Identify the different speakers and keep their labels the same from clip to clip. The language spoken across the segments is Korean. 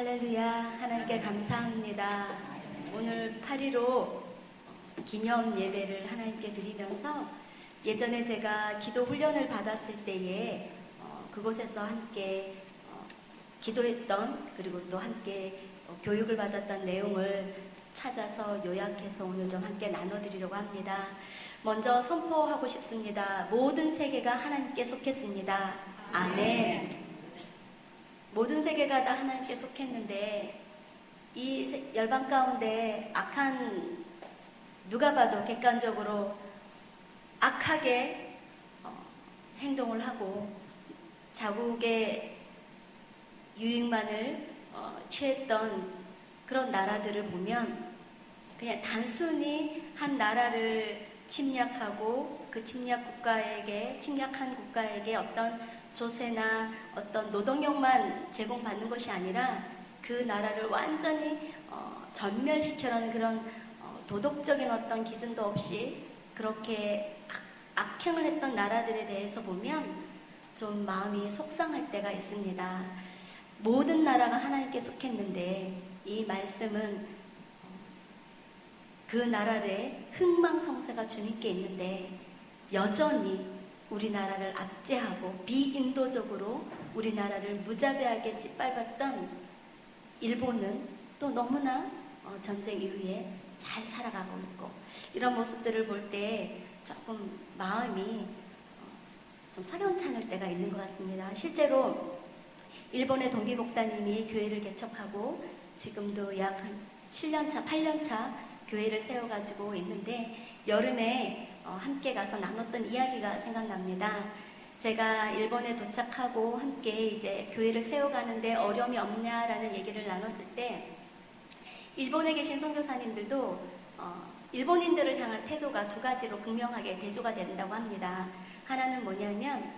Speaker 1: 할렐루야. 하나님께 감사합니다. 오늘 8.15 기념 예배를 하나님께 드리면서 예전에 제가 기도 훈련을 받았을 때에 어, 그곳에서 함께 어, 기도했던 그리고 또 함께 어, 교육을 받았던 내용을 찾아서 요약해서 오늘 좀 함께 나눠드리려고 합니다. 먼저 선포하고 싶습니다. 모든 세계가 하나님께 속했습니다. 아멘. 모든 세계가 다 하나님께 속했는데 이 세- 열방 가운데 악한 누가 봐도 객관적으로 악하게 어, 행동을 하고 자국의 유익만을 어, 취했던 그런 나라들을 보면 그냥 단순히 한 나라를 침략하고 그 침략 국가에게 침략한 국가에게 어떤 조세나 어떤 노동력만 제공받는 것이 아니라 그 나라를 완전히 어, 전멸시켜라는 그런 어, 도덕적인 어떤 기준도 없이 그렇게 악, 악행을 했던 나라들에 대해서 보면 좀 마음이 속상할 때가 있습니다. 모든 나라가 하나님께 속했는데 이 말씀은 그 나라의 흥망성쇠가 주님께 있는데 여전히 우리나라를 압제하고 비인도적으로 우리나라를 무자비하게 짓밟았던 일본은 또 너무나 어, 전쟁 이후에 잘 살아가고 있고 이런 모습들을 볼 때 조금 마음이 어, 좀 사견찮을 때가 있는 것 같습니다. 실제로 일본의 동기 목사님이 교회를 개척하고 지금도 약한 7년차, 8년차 교회를 세워가지고 있는데 여름에 어, 함께 가서 나눴던 이야기가 생각납니다. 제가 일본에 도착하고 함께 이제 교회를 세워가는데 어려움이 없냐라는 얘기를 나눴을 때 일본에 계신 선교사님들도 어, 일본인들을 향한 태도가 두 가지로 극명하게 대조가 된다고 합니다. 하나는 뭐냐면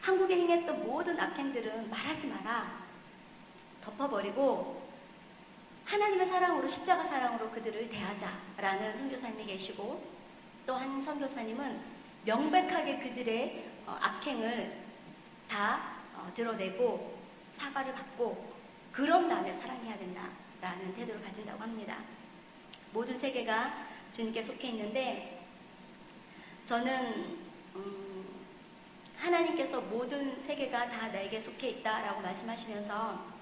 Speaker 1: 한국에 행했던 모든 악행들은 말하지 마라. 덮어버리고 하나님의 사랑으로 십자가 사랑으로 그들을 대하자라는 선교사님이 계시고 또한 선교사님은 명백하게 그들의 어, 악행을 다 어, 드러내고 사과를 받고 그런 다음에 사랑해야 된다라는 태도를 가진다고 합니다. 모든 세계가 주님께 속해 있는데 저는 음, 하나님께서 모든 세계가 다 나에게 속해 있다라고 말씀하시면서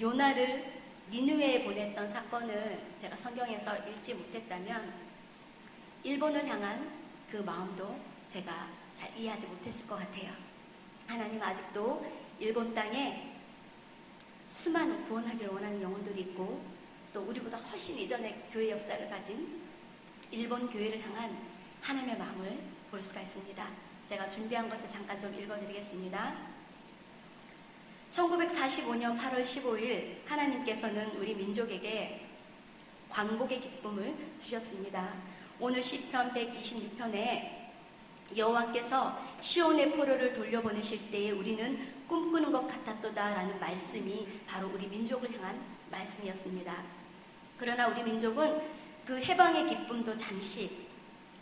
Speaker 1: 요나를 니누웨에 보냈던 사건을 제가 성경에서 읽지 못했다면 일본을 향한 그 마음도 제가 잘 이해하지 못했을 것 같아요. 하나님 아직도 일본 땅에 수많은 구원하기를 원하는 영혼들이 있고 또 우리보다 훨씬 이전의 교회 역사를 가진 일본 교회를 향한 하나님의 마음을 볼 수가 있습니다. 제가 준비한 것을 잠깐 좀 읽어드리겠습니다. 1945년 8월 15일 하나님께서는 우리 민족에게 광복의 기쁨을 주셨습니다. 오늘 시편 126편에 여호와께서 시온의 포로를 돌려보내실 때에 우리는 꿈꾸는 것 같았도다라는 말씀이 바로 우리 민족을 향한 말씀이었습니다. 그러나 우리 민족은 그 해방의 기쁨도 잠시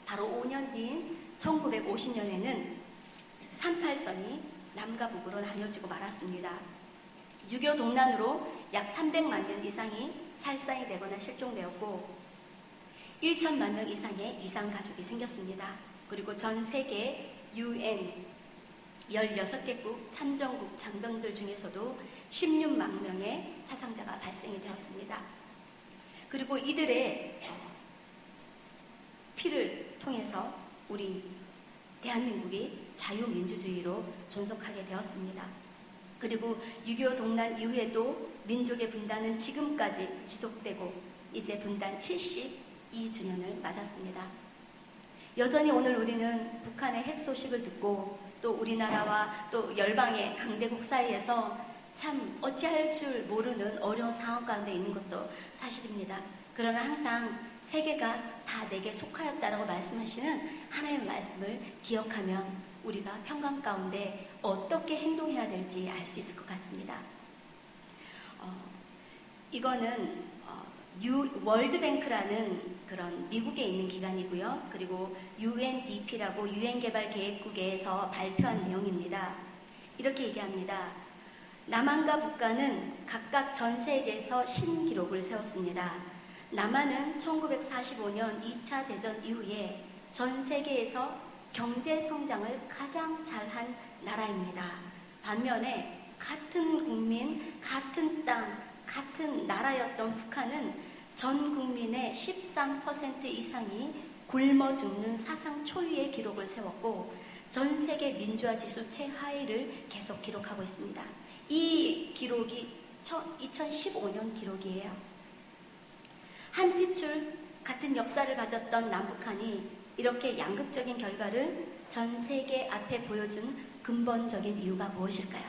Speaker 1: 바로 5년 뒤인 1950년에는 38선이 남과 북으로 나뉘어지고 말았습니다. 유교 동란으로 약 300만 명 이상이 살상이 되거나 실종되었고 1천만 명 이상의 이상 가족이 생겼습니다. 그리고 전 세계 UN 16개국 참정국 장병들 중에서도 16만 명의 사상자가 발생이 되었습니다. 그리고 이들의 피를 통해서 우리 대한민국이 자유민주주의로 존속하게 되었습니다. 그리고 6.25 동란 이후에도 민족의 분단은 지금까지 지속되고 이제 분단 72주년을 맞았습니다. 여전히 오늘 우리는 북한의 핵 소식을 듣고 또 우리나라와 또 열방의 강대국 사이에서 참 어찌할 줄 모르는 어려운 상황 가운데 있는 것도 사실입니다. 그러나 항상 세계가 다 내게 속하였다라고 말씀하시는 하나님의 말씀을 기억하면 우리가 평강 가운데 어떻게 행동해야 될지 알 수 있을 것 같습니다. 어, 이거는 어, 유, 월드뱅크라는 그런 미국에 있는 기관이고요. 그리고 UNDP라고 유엔 개발 계획국에서 발표한 내용입니다. 이렇게 얘기합니다. 남한과 북한은 각각 전 세계에서 신기록을 세웠습니다. 남한은 1945년 2차 대전 이후에 전 세계에서 경제 성장을 가장 잘한 나라입니다. 반면에 같은 국민, 같은 땅, 같은 나라였던 북한은 전 국민의 13% 이상이 굶어 죽는 사상 초유의 기록을 세웠고 전 세계 민주화 지수 최하위를 계속 기록하고 있습니다. 이 기록이 2015년 기록이에요. 한 핏줄 같은 역사를 가졌던 남북한이 이렇게 양극적인 결과를 전 세계 앞에 보여준 근본적인 이유가 무엇일까요?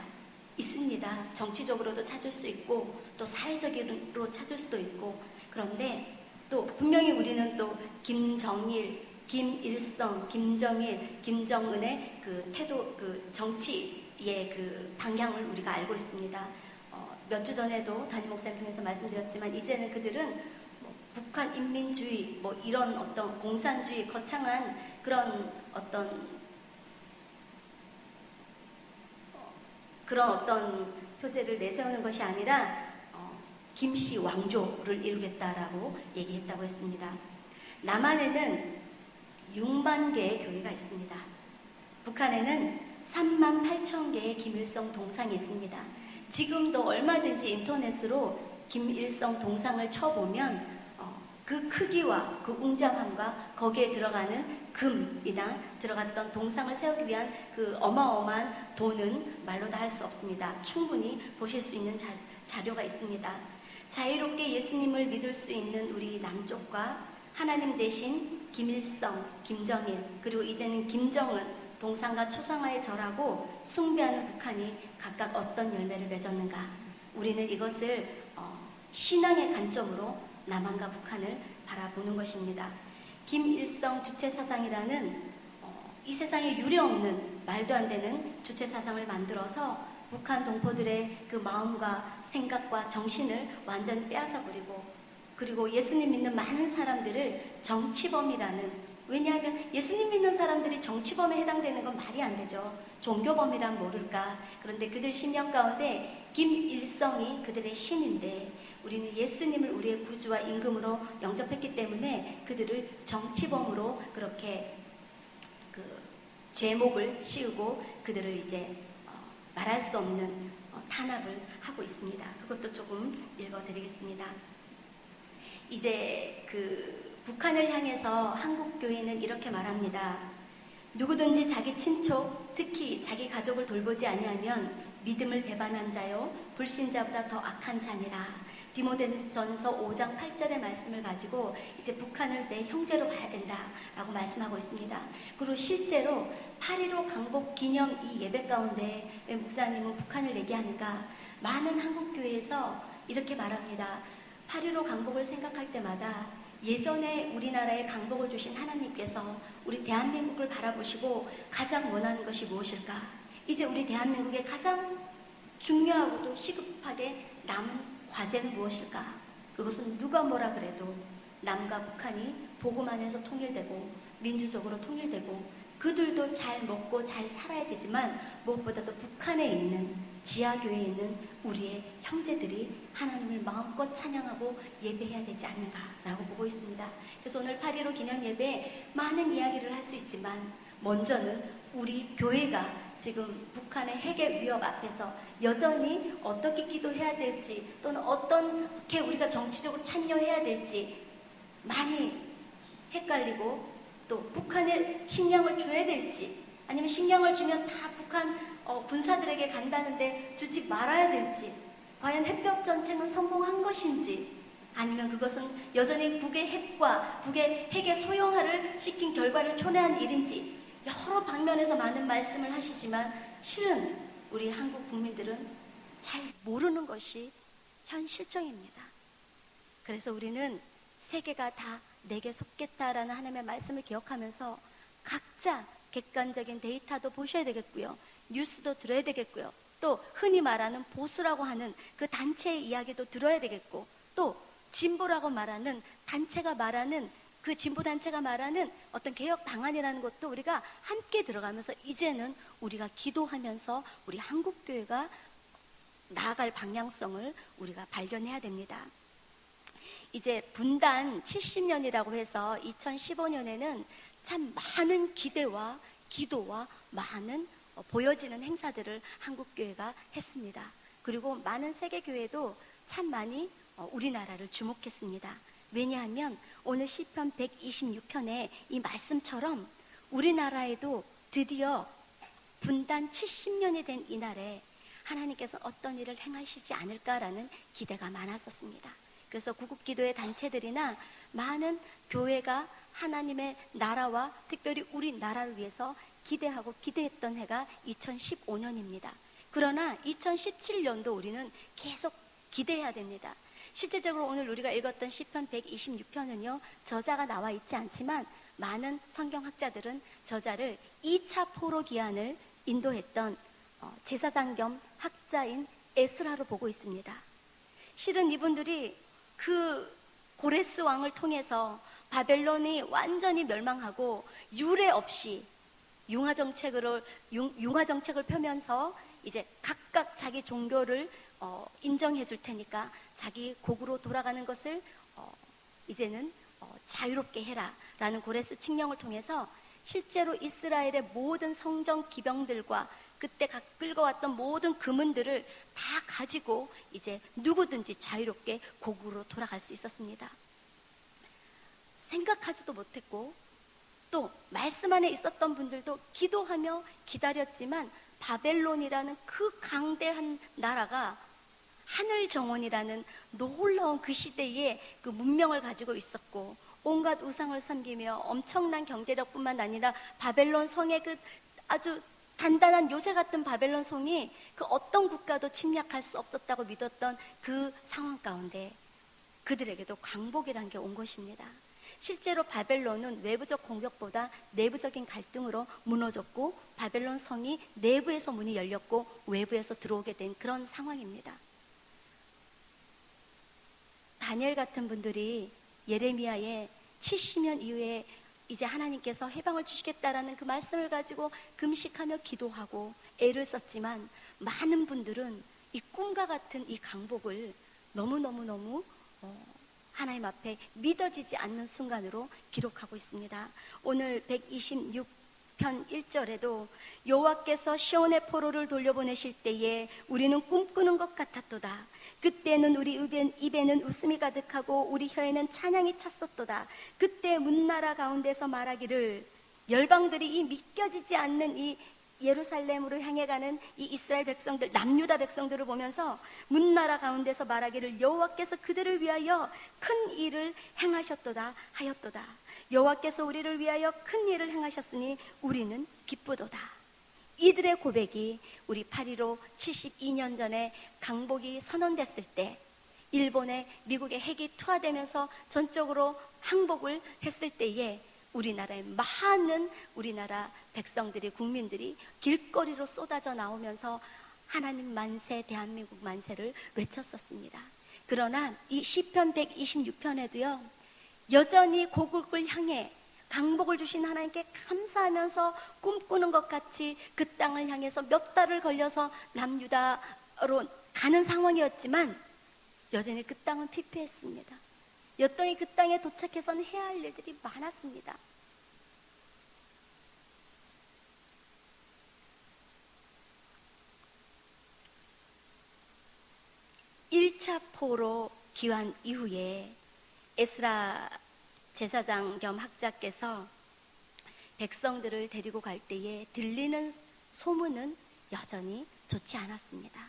Speaker 1: 있습니다. 정치적으로도 찾을 수 있고 또 사회적으로 찾을 수도 있고 그런데 또 분명히 우리는 또 김정일, 김일성, 김정일, 김정은의 그 태도, 그 정치의 그 방향을 우리가 알고 있습니다. 어, 몇주 전에도 담임 목사님 통해서 말씀드렸지만 이제는 그들은 뭐 북한 인민주의, 뭐 이런 어떤 공산주의 거창한 그런 어떤 어, 그런 어떤 표제를 내세우는 것이 아니라 어, 김씨 왕조를 이루겠다라고 얘기했다고 했습니다. 남한에는 6만 개의 교회가 있습니다. 북한에는 3만 8천 개의 김일성 동상이 있습니다. 지금도 얼마든지 인터넷으로 김일성 동상을 쳐보면 어, 그 크기와 그 웅장함과 거기에 들어가는 금이나 들어갔던 동상을 세우기 위한 그 어마어마한 돈은 말로 다 할 수 없습니다. 충분히 보실 수 있는 자, 자료가 있습니다. 자유롭게 예수님을 믿을 수 있는 우리 남쪽과 하나님 대신 김일성, 김정일, 그리고 이제는 김정은 동상과 초상화에 절하고 숭배하는 북한이 각각 어떤 열매를 맺었는가? 우리는 이것을 어, 신앙의 관점으로 남한과 북한을 바라보는 것입니다. 김일성 주체사상이라는 어, 이 세상에 유례없는 말도 안 되는 주체사상을 만들어서 북한 동포들의 그 마음과 생각과 정신을 완전히 빼앗아 버리고 그리고 예수님 믿는 많은 사람들을 정치범이라는 왜냐하면 예수님 믿는 사람들이 정치범에 해당되는 건 말이 안 되죠. 종교범이란 모를까. 그런데 그들 신령 가운데 김일성이 그들의 신인데 우리는 예수님을 우리의 구주와 임금으로 영접했기 때문에 그들을 정치범으로 그렇게 그 죄목을 씌우고 그들을 이제 어, 말할 수 없는 어, 탄압을 하고 있습니다. 그것도 조금 읽어드리겠습니다. 이제 그 북한을 향해서 한국 교회는 이렇게 말합니다. 누구든지 자기 친척, 특히 자기 가족을 돌보지 아니하면 믿음을 배반한 자요 불신자보다 더 악한 자니라. 디모데전서 5장 8절의 말씀을 가지고 이제 북한을 내 형제로 봐야 된다라고 말씀하고 있습니다. 그리고 실제로 8.15 강복 기념 이 예배 가운데 왜 목사님은 북한을 얘기하는가? 많은 한국 교회에서 이렇게 말합니다. 8.15 강복을 생각할 때마다 예전에 우리나라에 강복을 주신 하나님께서 우리 대한민국을 바라보시고 가장 원하는 것이 무엇일까? 이제 우리 대한민국의 가장 중요하고도 시급하게 남은 과제는 무엇일까? 그것은 누가 뭐라 그래도 남과 북한이 복음 안에서 통일되고 민주적으로 통일되고 그들도 잘 먹고 잘 살아야 되지만 무엇보다도 북한에 있는 지하교회에 있는 우리의 형제들이 하나님을 마음껏 찬양하고 예배해야 되지 않는가라고 보고 있습니다. 그래서 오늘 8.15 기념 예배에 많은 이야기를 할 수 있지만 먼저는 우리 교회가 지금 북한의 핵의 위협 앞에서 여전히 어떻게 기도해야 될지 또는 어떻게 우리가 정치적으로 참여해야 될지 많이 헷갈리고 또 북한에 식량을 줘야 될지 아니면 식량을 주면 다 북한 어, 군사들에게 간다는데 주지 말아야 될지, 과연 햇볕 전쟁은 성공한 것인지, 아니면 그것은 여전히 북의 핵과 북의 핵의 소형화를 시킨 결과를 초래한 일인지 여러 방면에서 많은 말씀을 하시지만 실은 우리 한국 국민들은 잘 모르는 것이 현실적입니다. 그래서 우리는 세계가 다 내게 속겠다라는 하나님의 말씀을 기억하면서 각자 객관적인 데이터도 보셔야 되겠고요. 뉴스도 들어야 되겠고요. 또 흔히 말하는 보수라고 하는 그 단체의 이야기도 들어야 되겠고 또 진보라고 말하는 단체가 말하는 그 진보 단체가 말하는 어떤 개혁 방안이라는 것도 우리가 함께 들어가면서 이제는 우리가 기도하면서 우리 한국 교회가 나아갈 방향성을 우리가 발견해야 됩니다. 이제 분단 70년이라고 해서 2015년에는 참 많은 기대와 기도와 많은 어, 보여지는 행사들을 한국교회가 했습니다. 그리고 많은 세계교회도 참 많이 어, 우리나라를 주목했습니다. 왜냐하면 오늘 시편 126편의 이 말씀처럼 우리나라에도 드디어 분단 70년이 된 이날에 하나님께서 어떤 일을 행하시지 않을까라는 기대가 많았었습니다. 그래서 구국기도의 단체들이나 많은 교회가 하나님의 나라와 특별히 우리나라를 위해서 기대하고 기대했던 해가 2015년입니다. 그러나 2017년도 우리는 계속 기대해야 됩니다. 실제적으로 오늘 우리가 읽었던 시편 126편은요, 저자가 나와 있지 않지만 많은 성경학자들은 저자를 2차 포로 기한을 인도했던 어, 제사장 겸 학자인 에스라로 보고 있습니다. 실은 이분들이 그 고레스 왕을 통해서 바벨론이 완전히 멸망하고 유례 없이 융화 정책으로 융, 융화 정책을 펴면서 이제 각각 자기 종교를 어, 인정해 줄 테니까 자기 곡으로 돌아가는 것을 어, 이제는 어, 자유롭게 해라 라는 고레스 칙령을 통해서 실제로 이스라엘의 모든 성정 기병들과 그때 각 끌고왔던 모든 금은들을 다 가지고 이제 누구든지 자유롭게 고국으로 돌아갈 수 있었습니다. 생각하지도 못했고 또 말씀 안에 있었던 분들도 기도하며 기다렸지만 바벨론이라는 그 강대한 나라가 하늘 정원이라는 놀라운 그 시대에 그 문명을 가지고 있었고 온갖 우상을 섬기며 엄청난 경제력뿐만 아니라 바벨론 성의 그 아주 단단한 요새 같은 바벨론 성이 그 어떤 국가도 침략할 수 없었다고 믿었던 그 상황 가운데 그들에게도 광복이란 게 온 것입니다. 실제로 바벨론은 외부적 공격보다 내부적인 갈등으로 무너졌고 바벨론 성이 내부에서 문이 열렸고 외부에서 들어오게 된 그런 상황입니다. 다니엘 같은 분들이 예레미야의 70년 이후에 이제 하나님께서 해방을 주시겠다라는 그 말씀을 가지고 금식하며 기도하고 애를 썼지만 많은 분들은 이 꿈과 같은 이 강복을 너무너무너무 어, 하나님 앞에 믿어지지 않는 순간으로 기록하고 있습니다. 오늘 126 편 1절에도 여호와께서 시온의 포로를 돌려보내실 때에 우리는 꿈꾸는 것 같았도다. 그때는 우리 입에는 웃음이 가득하고 우리 혀에는 찬양이 찼었도다. 그때 문나라 가운데서 말하기를 열방들이 이 믿겨지지 않는 이 예루살렘으로 향해 가는 이 이스라엘 백성들, 남유다 백성들을 보면서 문나라 가운데서 말하기를 여호와께서 그들을 위하여 큰 일을 행하셨도다 하였도다. 여호와께서 우리를 위하여 큰 일을 행하셨으니 우리는 기쁘도다. 이들의 고백이 우리 8.15 72년 전에 강복이 선언됐을 때 일본에 미국의 핵이 투하되면서 전적으로 항복을 했을 때에 우리나라의 많은 우리나라 백성들이 국민들이 길거리로 쏟아져 나오면서 하나님 만세 대한민국 만세를 외쳤었습니다. 그러나 이 시편 126편에도요. 여전히 고국을 향해 강복을 주신 하나님께 감사하면서 꿈꾸는 것 같이 그 땅을 향해서 몇 달을 걸려서 남유다로 가는 상황이었지만 여전히 그 땅은 피폐했습니다. 여전히 그 땅에 도착해서는 해야 할 일들이 많았습니다. 1차 포로 기환 이후에 에스라 제사장 겸 학자께서 백성들을 데리고 갈 때에 들리는 소문은 여전히 좋지 않았습니다.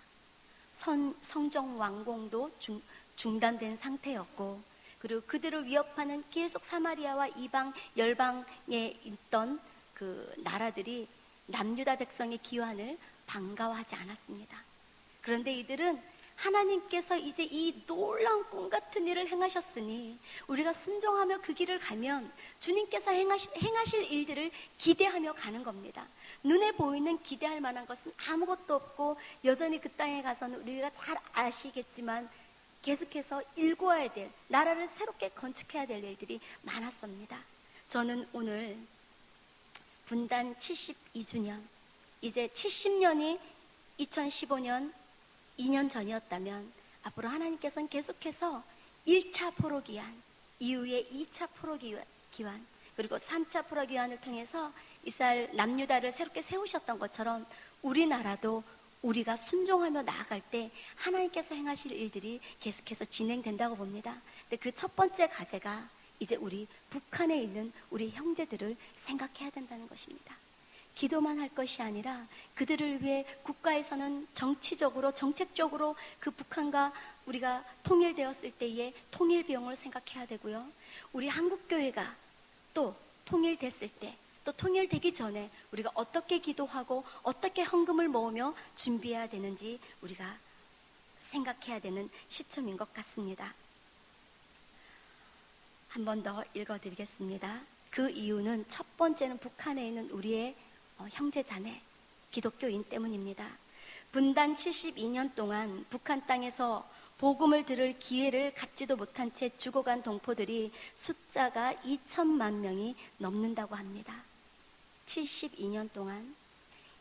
Speaker 1: 선, 성정 왕공도 중, 중단된 상태였고 그리고 그들을 위협하는 계속 사마리아와 이방 열방에 있던 그 나라들이 남유다 백성의 기환을 반가워하지 않았습니다. 그런데 이들은 하나님께서 이제 이 놀라운 꿈 같은 일을 행하셨으니 우리가 순종하며 그 길을 가면 주님께서 행하실, 행하실 일들을 기대하며 가는 겁니다. 눈에 보이는 기대할 만한 것은 아무것도 없고 여전히 그 땅에 가서는 우리가 잘 아시겠지만 계속해서 일구어야 될 나라를 새롭게 건축해야 될 일들이 많았습니다. 저는 오늘 분단 72주년 이제 70년이 2015년 2년 전이었다면 앞으로 하나님께서는 계속해서 1차 포로 기한 이후에 2차 포로 기한 그리고 3차 포로 기한을 통해서 이스라엘 남유다를 새롭게 세우셨던 것처럼 우리나라도 우리가 순종하며 나아갈 때 하나님께서 행하실 일들이 계속해서 진행된다고 봅니다. 근데 그 첫 번째 과제가 이제 우리 북한에 있는 우리 형제들을 생각해야 된다는 것입니다. 기도만 할 것이 아니라 그들을 위해 국가에서는 정치적으로 정책적으로 그 북한과 우리가 통일되었을 때의 통일 비용을 생각해야 되고요. 우리 한국 교회가 또 통일됐을 때 또 통일되기 전에 우리가 어떻게 기도하고 어떻게 헌금을 모으며 준비해야 되는지 우리가 생각해야 되는 시점인 것 같습니다. 한 번 더 읽어드리겠습니다. 그 이유는 첫 번째는 북한에 있는 우리의 어, 형제 자매, 기독교인 때문입니다. 분단 72년 동안 북한 땅에서 복음을 들을 기회를 갖지도 못한 채 죽어간 동포들이 숫자가 2천만 명이 넘는다고 합니다. 72년 동안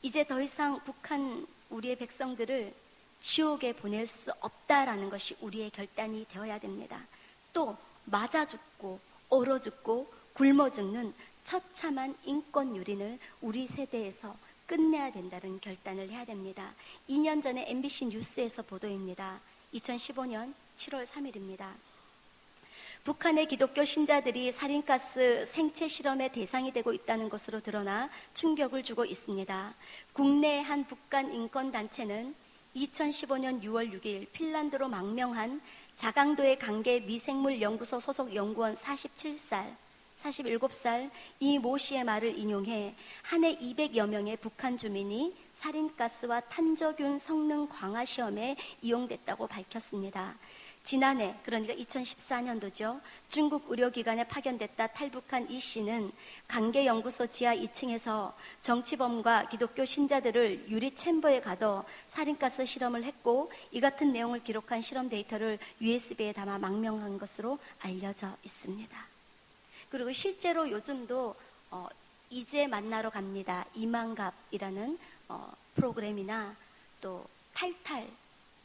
Speaker 1: 이제 더 이상 북한 우리의 백성들을 지옥에 보낼 수 없다라는 것이 우리의 결단이 되어야 됩니다. 또 맞아 죽고 얼어 죽고 굶어 죽는 처참한 인권 유린을 우리 세대에서 끝내야 된다는 결단을 해야 됩니다. 2년 전에 MBC 뉴스에서 보도입니다. 2015년 7월 3일입니다. 북한의 기독교 신자들이 살인가스 생체 실험의 대상이 되고 있다는 것으로 드러나 충격을 주고 있습니다. 국내 한 북한 인권단체는 2015년 6월 6일 핀란드로 망명한 자강도의 강계 미생물 연구소 소속 연구원 47살 47살 이 모 씨의 말을 인용해 한 해 200여 명의 북한 주민이 살인가스와 탄저균 성능 강화 시험에 이용됐다고 밝혔습니다. 지난해 그러니까 2014년도죠. 중국 의료기관에 파견됐다 탈북한 이 씨는 강계연구소 지하 2층에서 정치범과 기독교 신자들을 유리 챔버에 가둬 살인가스 실험을 했고 이 같은 내용을 기록한 실험 데이터를 USB에 담아 망명한 것으로 알려져 있습니다. 그리고 실제로 요즘도 어, 이제 만나러 갑니다. 이만갑이라는 어, 프로그램이나 또 탈탈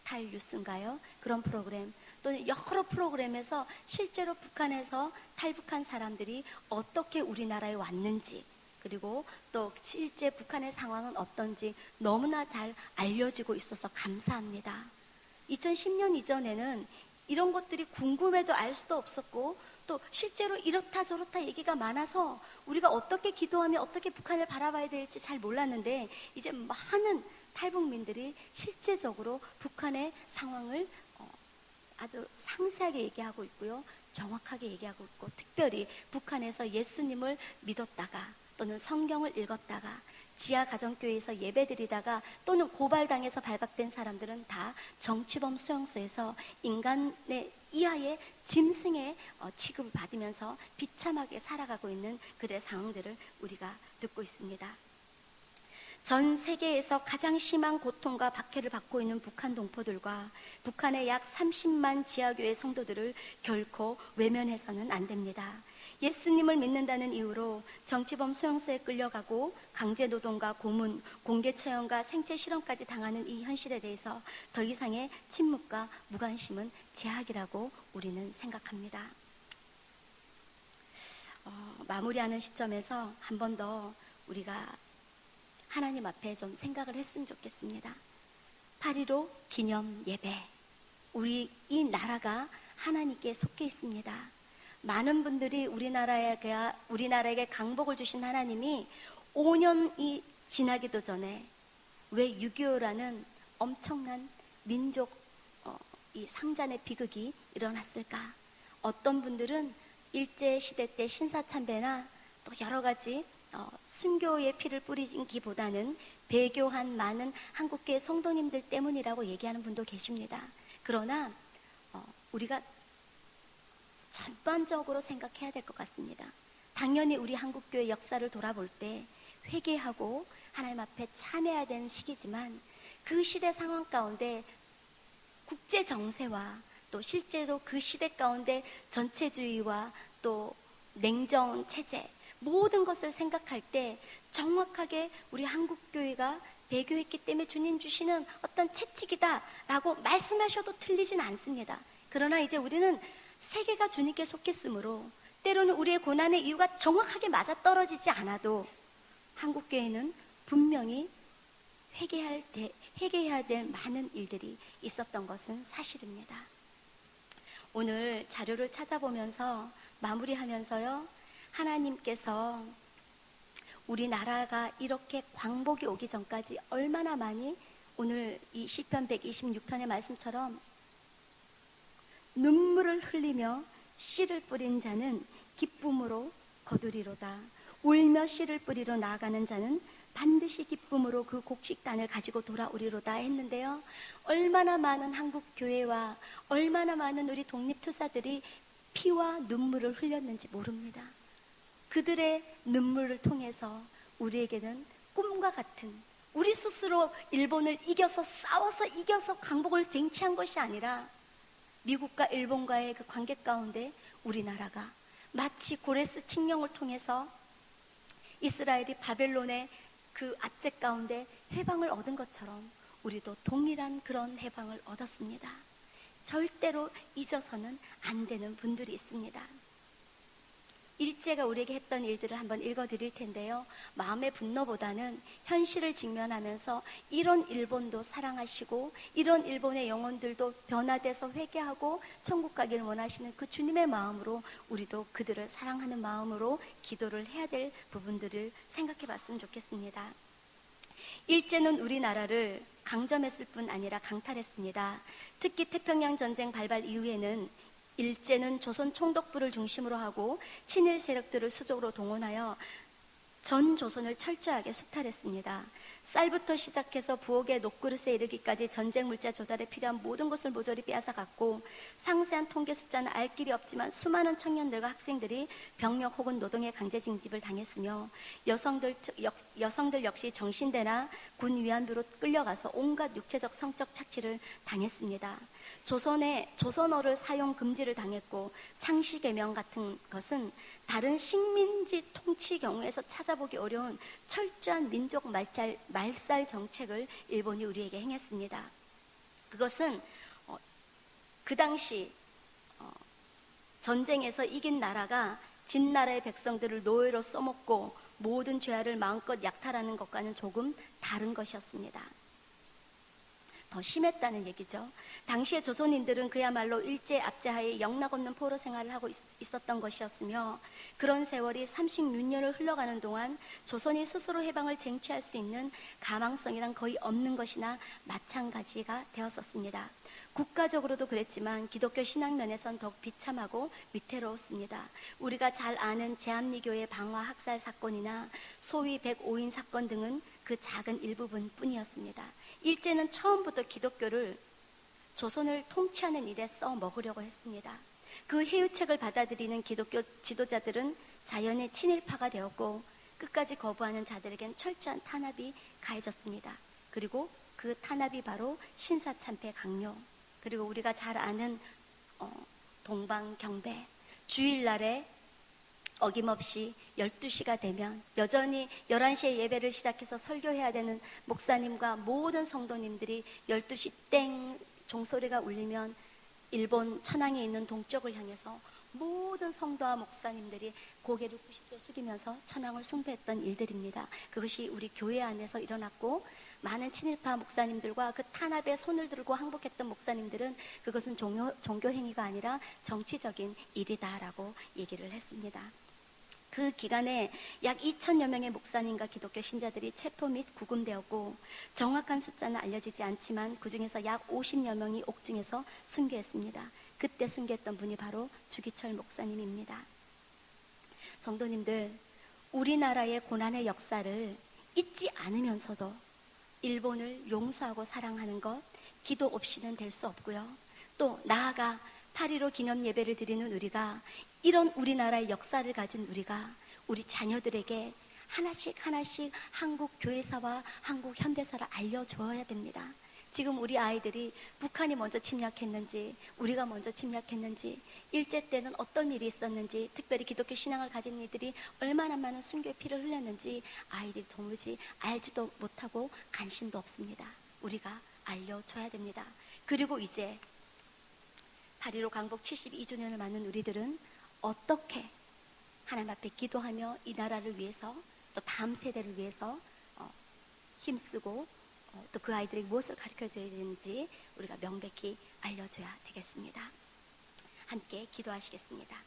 Speaker 1: 탈 뉴스인가요? 그런 프로그램 또 여러 프로그램에서 실제로 북한에서 탈북한 사람들이 어떻게 우리나라에 왔는지 그리고 또 실제 북한의 상황은 어떤지 너무나 잘 알려지고 있어서 감사합니다. 2010년 이전에는 이런 것들이 궁금해도 알 수도 없었고 또 실제로 이렇다 저렇다 얘기가 많아서 우리가 어떻게 기도하며 어떻게 북한을 바라봐야 될지 잘 몰랐는데 이제 많은 탈북민들이 실제적으로 북한의 상황을 아주 상세하게 얘기하고 있고요. 정확하게 얘기하고 있고 특별히 북한에서 예수님을 믿었다가 또는 성경을 읽었다가 지하 가정교회에서 예배드리다가 또는 고발당해서 발각된 사람들은 다 정치범 수용소에서 인간의 이하의 짐승의 어, 취급을 받으면서 비참하게 살아가고 있는 그들의 상황들을 우리가 듣고 있습니다. 전 세계에서 가장 심한 고통과 박해를 받고 있는 북한 동포들과 북한의 약 30만 지하교회 성도들을 결코 외면해서는 안 됩니다. 예수님을 믿는다는 이유로 정치범 수용소에 끌려가고 강제 노동과 고문, 공개 처형과 생체 실험까지 당하는 이 현실에 대해서 더 이상의 침묵과 무관심은 제약이라고 우리는 생각합니다. 어, 마무리하는 시점에서 한 번 더 우리가 하나님 앞에 좀 생각을 했으면 좋겠습니다. 8.15 기념 예배. 우리 이 나라가 하나님께 속해 있습니다. 많은 분들이 우리나라에게, 우리나라에게 강복을 주신 하나님이 5년이 지나기도 전에 왜 6.25라는 엄청난 민족 어, 이 상잔의 비극이 일어났을까? 어떤 분들은 일제 시대 때 신사 참배나 또 여러 가지 어, 순교의 피를 뿌리기보다는 배교한 많은 한국계 성도님들 때문이라고 얘기하는 분도 계십니다. 그러나 어, 우리가 전반적으로 생각해야 될 것 같습니다. 당연히 우리 한국교회 역사를 돌아볼 때 회개하고 하나님 앞에 참여해야 되는 시기지만 그 시대 상황 가운데 국제 정세와 또 실제로 그 시대 가운데 전체주의와 또 냉정 체제 모든 것을 생각할 때 정확하게 우리 한국 교회가 배교했기 때문에 주님 주시는 어떤 채찍이다라고 말씀하셔도 틀리진 않습니다. 그러나 이제 우리는 세계가 주님께 속했으므로 때로는 우리의 고난의 이유가 정확하게 맞아떨어지지 않아도 한국교회는 분명히 회개할 때, 회개해야 될 많은 일들이 있었던 것은 사실입니다. 오늘 자료를 찾아보면서 마무리하면서요, 하나님께서 우리나라가 이렇게 광복이 오기 전까지 얼마나 많이 오늘 이 시편 126편의 말씀처럼 눈물을 흘리며 씨를 뿌린 자는 기쁨으로 거두리로다. 울며 씨를 뿌리러 나아가는 자는 반드시 기쁨으로 그 곡식단을 가지고 돌아오리로다 했는데요. 얼마나 많은 한국 교회와 얼마나 많은 우리 독립투사들이 피와 눈물을 흘렸는지 모릅니다. 그들의 눈물을 통해서 우리에게는 꿈과 같은 우리 스스로 일본을 이겨서 싸워서 이겨서 강복을 쟁취한 것이 아니라 미국과 일본과의 그 관계 가운데 우리나라가 마치 고레스 칙령을 통해서 이스라엘이 바벨론의 그 압제 가운데 해방을 얻은 것처럼 우리도 동일한 그런 해방을 얻었습니다. 절대로 잊어서는 안 되는 분들이 있습니다. 일제가 우리에게 했던 일들을 한번 읽어 드릴 텐데요. 마음의 분노보다는 현실을 직면하면서 이런 일본도 사랑하시고 이런 일본의 영혼들도 변화돼서 회개하고 천국 가기를 원하시는 그 주님의 마음으로 우리도 그들을 사랑하는 마음으로 기도를 해야 될 부분들을 생각해 봤으면 좋겠습니다. 일제는 우리나라를 강점했을 뿐 아니라 강탈했습니다. 특히 태평양 전쟁 발발 이후에는 일제는 조선 총독부를 중심으로 하고 친일 세력들을 수적으로 동원하여 전 조선을 철저하게 수탈했습니다. 쌀부터 시작해서 부엌의 녹그릇에 이르기까지 전쟁 물자 조달에 필요한 모든 것을 모조리 빼앗아갔고 상세한 통계 숫자는 알 길이 없지만 수많은 청년들과 학생들이 병력 혹은 노동의 강제 징집을 당했으며 여성들, 여, 여성들 역시 정신대나 군 위안부로 끌려가서 온갖 육체적 성적 착취를 당했습니다. 조선에 조선어를 사용 금지를 당했고 창시 개명 같은 것은 다른 식민지 통치 경우에서 찾아보기 어려운 철저한 민족 말살, 말살 정책을 일본이 우리에게 행했습니다. 그것은 어, 그 당시 어, 전쟁에서 이긴 나라가 진 나라의 백성들을 노예로 써먹고 모든 죄를 마음껏 약탈하는 것과는 조금 다른 것이었습니다. 더 심했다는 얘기죠. 당시의 조선인들은 그야말로 일제 압제하에 영락 없는 포로 생활을 하고 있, 었던 것이었으며 그런 세월이 36년을 흘러가는 동안 조선이 스스로 해방을 쟁취할 수 있는 가망성이란 거의 없는 것이나 마찬가지가 되었었습니다. 국가적으로도 그랬지만 기독교 신앙 면에선 더욱 비참하고 위태로웠습니다. 우리가 잘 아는 제암리교의 방화 학살 사건이나 소위 105인 사건 등은 그 작은 일부분 뿐이었습니다. 일제는 처음부터 기독교를 조선을 통치하는 일에 써 먹으려고 했습니다. 그 해유책을 받아들이는 기독교 지도자들은 자연의 친일파가 되었고 끝까지 거부하는 자들에겐 철저한 탄압이 가해졌습니다. 그리고 그 탄압이 바로 신사참패 강요 그리고 우리가 잘 아는 어, 동방경배 주일날에 어김없이 12시가 되면 여전히 11시에 예배를 시작해서 설교해야 되는 목사님과 모든 성도님들이 12시 땡 종소리가 울리면 일본 천황에 있는 동쪽을 향해서 모든 성도와 목사님들이 고개를 90도 숙이면서 천황을 숭배했던 일들입니다. 그것이 우리 교회 안에서 일어났고 많은 친일파 목사님들과 그 탄압에 손을 들고 항복했던 목사님들은 그것은 종교, 종교 행위가 아니라 정치적인 일이다라고 얘기를 했습니다. 그 기간에 약 2천여 명의 목사님과 기독교 신자들이 체포 및 구금되었고 정확한 숫자는 알려지지 않지만 그 중에서 약 50여 명이 옥중에서 순교했습니다. 그때 순교했던 분이 바로 주기철 목사님입니다. 성도님들, 우리나라의 고난의 역사를 잊지 않으면서도 일본을 용서하고 사랑하는 것 기도 없이는 될 수 없고요. 또 나아가 8.15 기념 예배를 드리는 우리가 이런 우리나라의 역사를 가진 우리가 우리 자녀들에게 하나씩 하나씩 한국 교회사와 한국 현대사를 알려줘야 됩니다. 지금 우리 아이들이 북한이 먼저 침략했는지, 우리가 먼저 침략했는지, 일제 때는 어떤 일이 있었는지, 특별히 기독교 신앙을 가진 이들이 얼마나 많은 순교의 피를 흘렸는지 아이들이 도무지 알지도 못하고 관심도 없습니다. 우리가 알려줘야 됩니다. 그리고 이제 8.15 강복 72주년을 맞는 우리들은 어떻게 하나님 앞에 기도하며 이 나라를 위해서 또 다음 세대를 위해서 어, 힘쓰고 어, 또그 아이들에게 무엇을 가르쳐 줘야 되는지 우리가 명백히 알려줘야 되겠습니다. 함께 기도하시겠습니다.